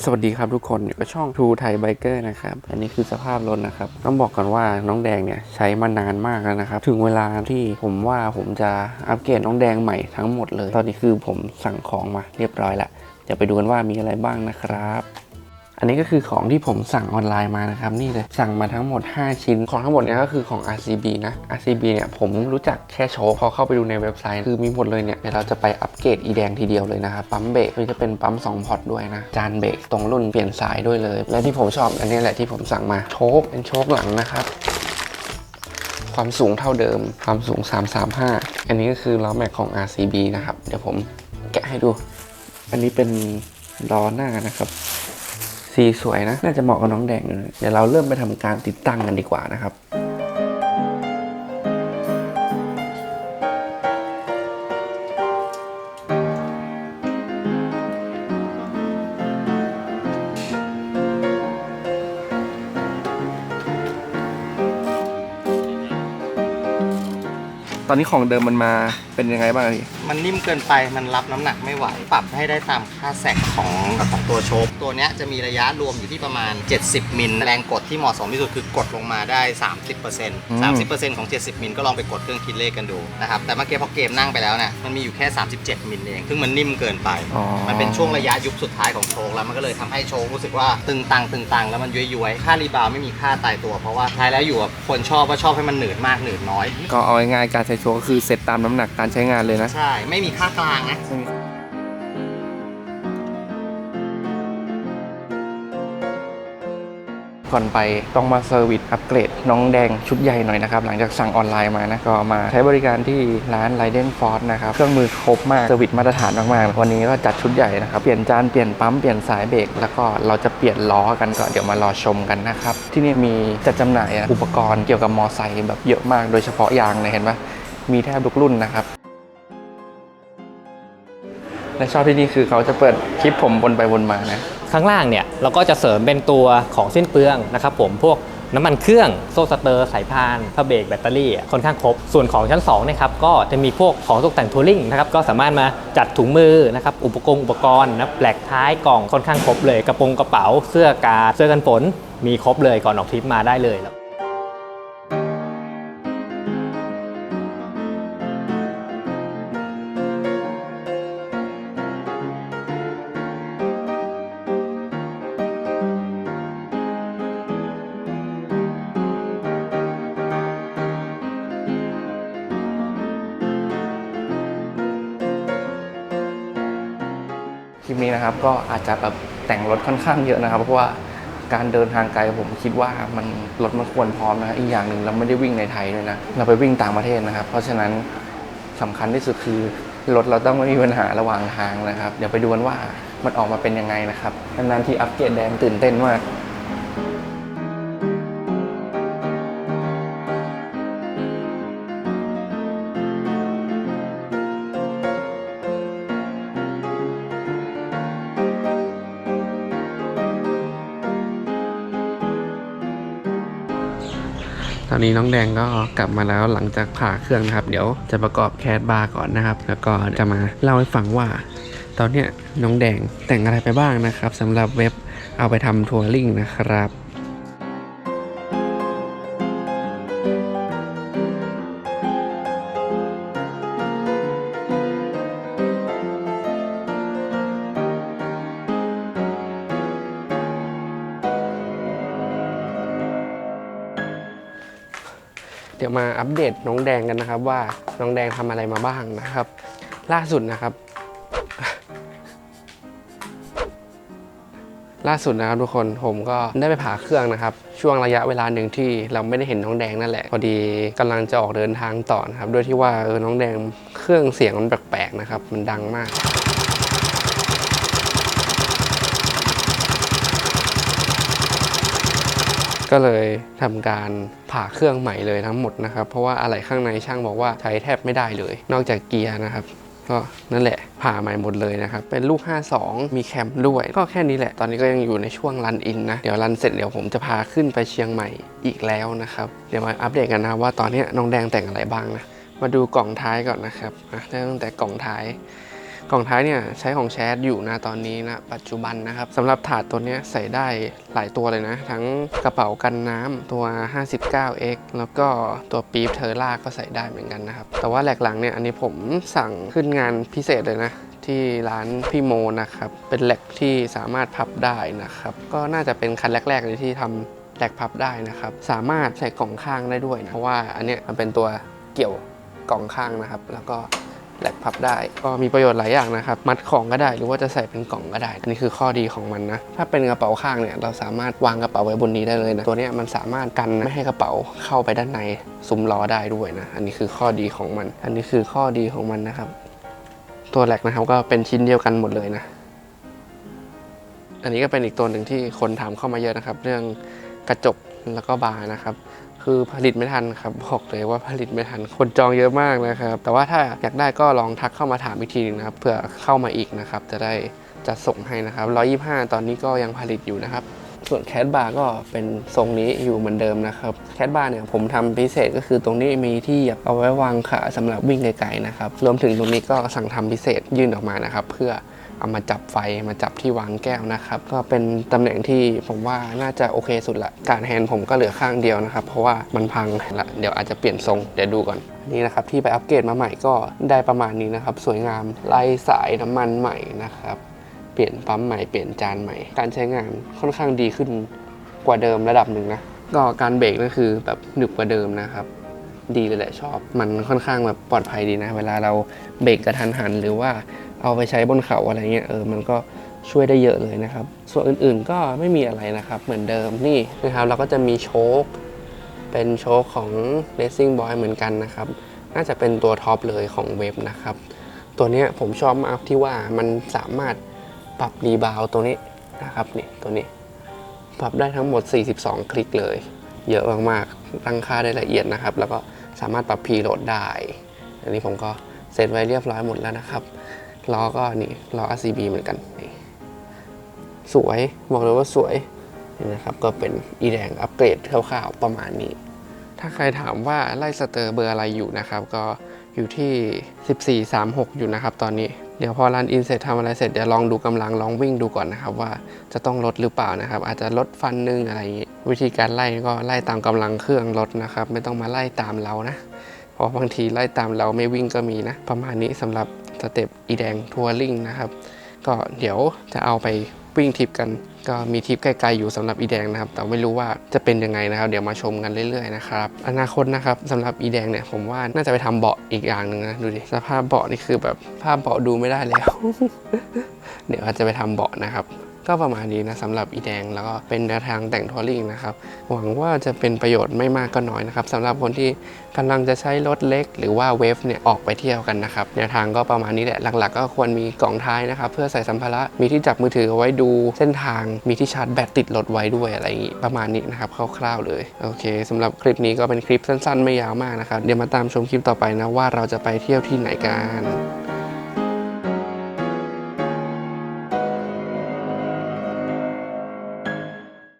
สวัสดีครับทุกคนอยู่กับช่อง True Thai Biker นะครับ อันนี้คือสภาพรถนะครับ ต้องบอกก่อนว่าน้องแดงเนี่ยใช้มานานมากแล้วนะครับ ถึงเวลาที่ผมว่าผมจะอัปเกรดน้องแดงใหม่ทั้งหมดเลย ตอนนี้คือผมสั่งของมาเรียบร้อยละเดี๋ยวไปดูกันว่ามีอะไรบ้างนะครับ อันนี้ก็คือของที่ผมสั่งออนไลน์มานะครับนี่เลยสั่งมาทั้งหมด 5 ชิ้นของทั้งหมดเนี่ยก็คือของ RCB นะ RCB เนี่ยผมรู้จักแค่โชว์พอเข้าไปดูในเว็บไซต์คือมีหมดเลยเนี่ยเดี๋ยวเราจะไปอัปเกรดอีแดงทีเดียวเลยนะครับปั๊มเบรกมันจะเป็นปั๊ม2พอร์ตด้วยนะจานเบรกตรงรุ่นเปลี่ยนสายด้วยเลย และที่ผมชอบอันนี้แหละที่ผมสั่งมาโชคเป็นโชคหลังนะครับความสูงเท่าเดิม ความสูง 335 อันนี้ก็คือล้อแม็กของ RCB นะครับ เดี๋ยวผมแกะให้ดู อันนี้เป็นล้อหน้านะครับ สีสวยนะ น่าจะเหมาะกับน้องแดงอยู่นะเดี๋ยวเราเริ่มไปทำการติดตั้งกันดีกว่านะครับตอนนี้ของเดิมมันมาเป็นยังไงบ้างพี่ มันนิ่มเกินไป มันรับน้ำหนักไม่ไหว ปรับให้ได้ตามค่าแสกของของตัวโชคตัวเนี้ยจะมีระยะรวมอยู่ที่ประมาณ 70 มิล แรงกดที่เหมาะสมที่สุดคือกดลงมาได้ 30% 30%ของ 70 มิลก็ลองไปกดเครื่องคิดเลขกันดูนะครับ แต่เมื่อกี้พอเกมนั่งไปแล้วเนี่ยมันมีอยู่แค่ 37 มิลเอง ซึ่งมันนิ่มเกินไป อ๋อ มันเป็นช่วงระยะยุบสุดท้ายของโชคแล้วมันก็เลยทำให้โชครู้สึกว่าตึงตังตึงตังแล้วมันย้วยๆ ค่ารีบาวด์ไม่มีค่าตายตัว เพราะว่าท้ายแล้วอยู่กับคนชอบว่าชอบให้มันหนืดมากหนืดน้อย ก็เอาง่ายๆการใช้โชว์ก็คือเซตตามน้ำหนักการใช้งานเลยนะ ใช่ ไม่มีค่ากลางนะ ก่อนไปต้องมาเซอร์วิสอัปเกรดน้องแดงชุดใหญ่หน่อยนะครับ หลังจากสั่งออนไลน์มานะ ก็มาใช้บริการที่ร้าน r i d e n Ford นะครับ เครื่องมือครบมาก เซอร์วิสมาตรฐานมากๆ วันนี้ก็จัดชุดใหญ่นะครับ เปลี่ยนจาน เปลี่ยนปั๊ม เปลี่ยนสายเบรก แล้วก็เราจะเปลี่ยนล้อกันก็เดี๋ยวมารอชมกันนะครับ ที่นี่มีจัดจำหน่ายอุปกรณ์เกี่ยวกับมอไซค์แบบเยอะมาก โดยเฉพาะยางเนี่ยเห็นปะมีแทบทุกรุ่นนะครับ และชอบที่นี่คือเขาจะเปิดคลิปผมวนไปวนมานะ ข้างล่างเนี่ยเราก็จะเสริมเป็นตัวของสิ้นเปลืองนะครับผมพวกน้ำมันเครื่องโซ่สเตอร์สายพานผ้าเบรกแบตเตอรี่อะค่อนข้างครบ ส่วนของชั้น2นะครับก็จะมีพวกของตกแต่งทัวริงนะครับก็สามารถมาจัดถุงมือนะครับอุปกรณ์อุปกรณ์นะแปลกท้ายกล่องค่อนข้างครบเลย กระโปรงกระเป๋าเสื้อกาเสื้อกันฝนมีครบเลยก่อนออกทริปมาได้เลยแล้ว ลิปนี้นะครับ ก็อาจจะแบบแต่งรถค่อนข้างเยอะนะครับ เพราะว่าการเดินทางไกลผมคิดว่ามันรถมันควรพร้อมนะอีกอย่างหนึ่งเราไม่ได้วิ่งในไทยด้วยนะเราไปวิ่งต่างประเทศนะครับ เพราะฉะนั้นสำคัญที่สุดคือรถเราต้องไม่มีปัญหาระหว่างทางนะครับ เดี๋ยวไปดูกันว่ามันออกมาเป็นยังไงนะครับนานๆที่อัปเกรดแดงตื่นเต้นมาก ตอนนี้น้องแดงก็กลับมาแล้วหลังจากผ่าเครื่องนะครับ เดี๋ยวจะประกอบแคสบาร์ก่อนนะครับ แล้วก็จะมาเล่าให้ฟังว่า ตอนเนี้ยน้องแดงแต่งอะไรไปบ้างนะครับสำหรับเว็บเอาไปทำทัวริงนะครับ ดี๋ยวมาอัปเดตน้องแดงกันนะครับ ว่าน้องแดงทำอะไรมาบ้างนะครับ ล่าสุดนะครับ ล่าสุดนะครับทุกคนผมก็ได้ไปผ่าเครื่องนะครับ ช่วงระยะเวลาหนึ่งที่เราไม่ได้เห็นน้องแดงนั่นแหละ พอดีกำลังจะออกเดินทางต่อนะครับด้วยที่ว่าเออน้องแดงเครื่องเสียงมันแปลกๆนะครับ มันดังมาก ก็เลยทำการผ่าเครื่องใหม่เลยทั้งหมดนะครับ เพราะว่าอะไรข้างในช่างบอกว่าใช้แทบไม่ได้เลย นอกจากเกียร์นะครับก็นั่นแหละผ่าใหม่หมดเลยนะครับ เป็นลูก 52 มีแคมด้วย ก็แค่นี้แหละ ตอนนี้ก็ยังอยู่ในช่วงรันอินนะ เดี๋ยวรันเสร็จเดี๋ยวผมจะพาขึ้นไปเชียงใหม่อีกแล้วนะครับ เดี๋ยวมาอัปเดตกันนะว่าตอนนี้น้องแดงแต่งอะไรบ้างนะ มาดูกล่องท้ายก่อนนะครับอะตั้งแต่กล่องท้าย กล่องท้ายเนี่ยใช้ของแชทอยู่นะตอนนี้นะปัจจุบันนะครับสำหรับถาดตัวนี้ใส่ได้หลายตัวเลยนะ ทั้งกระเป๋ากันน้ำตัว 59x แล้วก็ตัวปี๊บเทอร่าก็ใส่ได้เหมือนกันนะครับ แต่ว่าแหลกหลังเนี่ยอันนี้ผมสั่งขึ้นงานพิเศษเลยนะที่ร้านพี่โมนะครับ เป็นแหลกที่สามารถพับได้นะครับ ก็น่าจะเป็นคันแรกๆเลยที่ทำแหลกพับได้นะครับ สามารถใส่กล่องข้างได้ด้วยนะ เพราะว่าอันเนี้ยมันเป็นตัวเกี่ยวกล่องข้างนะครับ แล้วก็ แลกพับได้ ก็มีประโยชน์หลายอย่างนะครับ มัดของก็ได้หรือว่าจะใส่เป็นกล่องก็ได้อันนี้คือข้อดีของมันนะ ถ้าเป็นกระเป๋าข้างเนี่ยเราสามารถวางกระเป๋าไว้บนนี้ได้เลยนะ ตัวนี้มันสามารถกันไม่ให้กระเป๋าเข้าไปด้านในซุ้มล้อได้ด้วยนะ อันนี้คือข้อดีของมัน อันนี้คือข้อดีของมันนะครับ ตัวแหลกนะครับก็เป็นชิ้นเดียวกันหมดเลยนะ อันนี้ก็เป็นอีกตัวหนึ่งที่คนถามเข้ามาเยอะนะครับ เรื่องกระจกแล้วก็บาร์นะครับ คือผลิตไม่ทันครับ บอกเลยว่าผลิตไม่ทัน คนจองเยอะมากนะครับ แต่ว่าถ้าอยากได้ก็ลองทักเข้ามาถามอีกทีหนึงนะครับเผื่อเข้ามาอีกนะครับ จะได้จัดส่งให้นะครับ 125 ตอนนี้ก็ยังผลิตอยู่นะครับส่วนแคทบาร์ก็เป็นทรงนี้อยู่เหมือนเดิมนะครับแคทบาร์เนี่ยผมทำพิเศษก็คือตรงนี้มีที่เอาไว้วางขาสำหรับวิ่งไกลๆนะครับรวมถึงตรงนี้ก็สั่งทำพิเศษยื่นออกมานะครับ เพื่อ เอามาจับไฟมาจับที่วางแก้วนะครับ ก็เป็นตำแหน่งที่ผมว่าน่าจะโอเคสุดละ การแฮนด์ผมก็เหลือข้างเดียวนะครับ เพราะว่ามันพังละเดี๋ยวอาจจะเปลี่ยนทรงเดี๋ยวดูก่อนนนี่นะครับที่ไปอัปเกรดมาใหม่ก็ได้ประมาณนี้นะครับ สวยงามไล่สายน้ำมันใหม่นะครับ เปลี่ยนปั๊มใหม่เปลี่ยนจานใหม่ การใช้งานค่อนข้างดีขึ้นกว่าเดิมระดับหนึ่งนะก็การเบรกก็คือแบบหนึบกว่าเดิมนะครับ ดีเลยแหละชอบ มันค่อนข้างแบบปลอดภัยดีนะ เวลาเราเบรกกระทันหันหรือว่า เอาไปใช้บนเขาอะไรเงี้ยเออมันก็ช่วยได้เยอะเลยนะครับ ส่วนอื่นๆก็ไม่มีอะไรนะครับ เหมือนเดิมนี่นะครับ เราก็จะมีโชคเป็นโชคของ Racing Boy เหมือนกันนะครับ น่าจะเป็นตัวท็อปเลยของเว็บนะครับ ตัวนี้ผมชอบมากที่ว่ามันสามารถปรับรีบาวตัวนี้นะครับนี่ตัวนี้ ปรับได้ทั้งหมด 42 คลิกเลย เยอะมากๆตั้งค่าได้ละเอียดนะครับ แล้วก็สามารถปรับพีโหลดได้ อันนี้ผมก็เซตไว้เรียบร้อยหมดแล้วนะครับ ล้อก็นี่ล้อ RCB เหมือนกันนี่สวยบอกเลยว่าสวยนี่นะครับก็เป็นอีแดงอัปเกรดคร่าวๆประมาณนี้ ถ้าใครถามว่าไล่สเตอร์เบอร์อะไรอยู่นะครับ ก็อยู่ที่ 1436 อยู่นะครับ ตอนนี้เดี๋ยวพอรันอินเสร็จทำอะไรเสร็จเดี๋ยวลองดูกำลังลองวิ่งดูก่อนนะครับว่าจะต้องลดหรือเปล่านะครับ อาจจะลดฟันหนึงอะไรอย่างงี้วิธีการไล่ก็ไล่ตามกำลังเครื่องรถนะครับ ไม่ต้องมาไล่ตามเรานะ เพราะบางทีไล่ตามเราไม่วิ่งก็มีนะ ประมาณนี้สำหรับ สเต็ปอีแดงทัวริงนะครับ ก็เดี๋ยวจะเอาไปวิ่งทริปกัน ก็มีทริปไกลๆอยู่สำหรับอีแดงนะครับ แต่ไม่รู้ว่าจะเป็นยังไงนะครับ เดี๋ยวมาชมกันเรื่อยๆนะครับ อนาคตนะครับสำหรับอีแดงเนี่ยผมว่าน่าจะไปทำเบาะอีกอย่างหนึ่งนะดูดิสภาพเบาะนี่คือแบบภาพเบาะดูไม่ได้แล้ว เดี๋ยวอาจจะไปทำเบาะนะครับ ก็ประมาณนี้นะสำหรับอีแดงแล้วก็เป็นแนวทางแต่งทัวริงนะครับหวังว่าจะเป็นประโยชน์ไม่มากก็น้อยนะครับสำหรับคนที่กำลังจะใช้รถเล็ก หรือว่าเวฟเนี่ยออกไปเที่ยวกันนะครับแนวทางก็ประมาณนี้แหละหลักๆ ก็ควรมีกล่องท้ายนะครับเพื่อใส่สัมภาระมีที่จับมือถือเอาไว้ดูเส้นทางมีที่ชาร์จแบตติดรถไว้ด้วยอะไรอย่างงี้ประมาณนี้นะครับคร่าวๆเลยโอเคสำหรับคลิปนี้ก็เป็นคลิปสั้น ๆ ไม่ยาวมากนะครับเดี๋ยวมาตามชมคลิปต่อไปนะว่าเราจะไปเที่ยวที่ไหนกัน